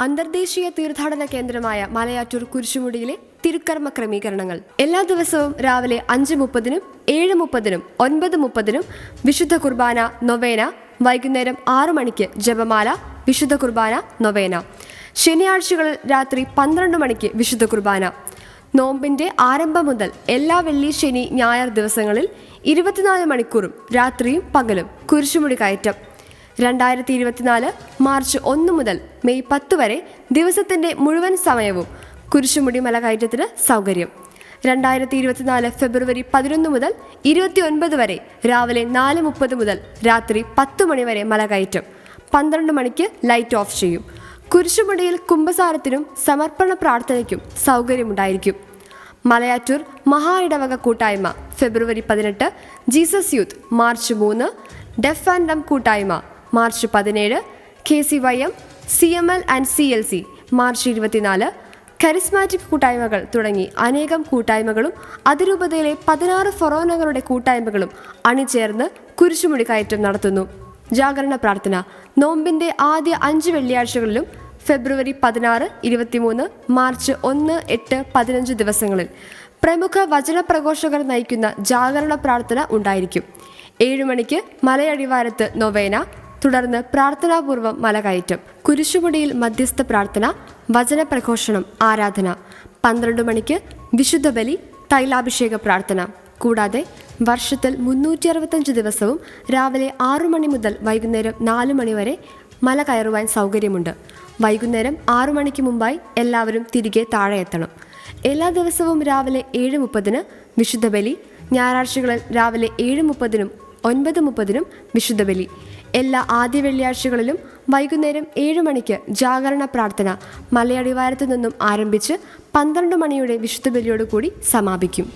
അന്തർദേശീയ തീർത്ഥാടന കേന്ദ്രമായ മലയാറ്റൂർ കുരിശുമുടിയിലെ തിരുക്കർമ്മ ക്രമീകരണങ്ങൾ. എല്ലാ ദിവസവും രാവിലെ അഞ്ച് മുപ്പതിനും ഏഴ് മുപ്പതിനും ഒൻപത് മുപ്പതിനും വിശുദ്ധ കുർബാന നൊവേന വൈകുന്നേരം ആറു മണിക്ക് ജപമാല വിശുദ്ധ കുർബാന നൊവേന. ശനിയാഴ്ചകളിൽ രാത്രി പന്ത്രണ്ട് മണിക്ക് വിശുദ്ധ കുർബാന. നോമ്പിന്റെ ആരംഭം മുതൽ എല്ലാ വെള്ളി ശനി ഞായർ ദിവസങ്ങളിൽ ഇരുപത്തിനാല് മണിക്കൂറും രാത്രിയും പകലും കുരിശുമുടി കയറ്റം. രണ്ടായിരത്തി ഇരുപത്തിനാല് മാർച്ച് ഒന്ന് മുതൽ മെയ് പത്ത് വരെ ദിവസത്തിന്റെ മുഴുവൻ സമയവും കുരിശുമുടി മല കയറ്റത്തിന് സൗകര്യം. രണ്ടായിരത്തി ഇരുപത്തിനാല് ഫെബ്രുവരി പതിനൊന്ന് മുതൽ ഇരുപത്തി ഒൻപത് വരെ രാവിലെ നാല് മുപ്പത് മുതൽ രാത്രി പത്ത് മണി വരെ മല കയറ്റം. പന്ത്രണ്ട് മണിക്ക് ലൈറ്റ് ഓഫ് ചെയ്യും. കുരിശുമുടിയിൽ കുംഭസാരത്തിനും സമർപ്പണ പ്രാർത്ഥനയ്ക്കും സൗകര്യമുണ്ടായിരിക്കും. മലയാറ്റൂർ മഹാ ഇടവക കൂട്ടായ്മ ഫെബ്രുവരി പതിനെട്ട് ജീസസ് യൂത്ത് മാർച്ച് മൂന്ന് ഡെഫ് ആൻഡ് ഡം കൂട്ടായ്മ മാർച്ച് പതിനേഴ് K C Y M C M L and C L C March ഇരുപത്തിനാല് കരിസ്മാറ്റിക് കൂട്ടായ്മകൾ തുടങ്ങി അനേകം കൂട്ടായ്മകളും അതിരൂപതയിലെ പതിനാറ് ഫൊറോനകളുടെ കൂട്ടായ്മകളും അണിചേർന്ന് കുരിശുമുടി കയറ്റം നടത്തുന്നു. ജാഗരണ പ്രാർത്ഥന നോമ്പിന്റെ ആദ്യ അഞ്ച് വെള്ളിയാഴ്ചകളിലും ഫെബ്രുവരി പതിനാറ് ഇരുപത്തിമൂന്ന് മാർച്ച് ഒന്ന് എട്ട് പതിനഞ്ച് ദിവസങ്ങളിൽ പ്രമുഖ വചന പ്രഘോഷകർ നയിക്കുന്ന ജാഗരണ പ്രാർത്ഥന ഉണ്ടായിരിക്കും. ഏഴുമണിക്ക് മലയടിവാരത്ത് നൊവേന തുടർന്ന് പ്രാർത്ഥനാപൂർവം മലകയറ്റം കുരിശുമുടിയിൽ മധ്യസ്ഥ പ്രാർത്ഥന വചനപ്രഘോഷണം ആരാധന. പന്ത്രണ്ട് മണിക്ക് വിശുദ്ധ ബലി തൈലാഭിഷേക പ്രാർത്ഥന. കൂടാതെ വർഷത്തിൽ മുന്നൂറ്റി അറുപത്തഞ്ച് ദിവസവും രാവിലെ ആറു മണി മുതൽ വൈകുന്നേരം നാല് മണി വരെ മല കയറുവാൻ സൗകര്യമുണ്ട്. വൈകുന്നേരം ആറു മണിക്ക് മുമ്പായി എല്ലാവരും തിരികെ താഴെ എത്തണം. എല്ലാ ദിവസവും രാവിലെ ഏഴ് മുപ്പതിന് വിശുദ്ധ ബലി ഞായറാഴ്ചകളിൽ രാവിലെ ഏഴ് മുപ്പതിനും ഒൻപത് മുപ്പതിനും വിശുദ്ധ ബലി എല്ലാ ആദ്യ വെള്ളിയാഴ്ചകളിലും വൈകുന്നേരം ഏഴ് മണിക്ക് ജാഗരണ പ്രാർത്ഥന മലയടിവാരത്തു നിന്നും ആരംഭിച്ച് പന്ത്രണ്ട് മണിയുടെ വിശുദ്ധ ബലിയോടുകൂടി സമാപിക്കും.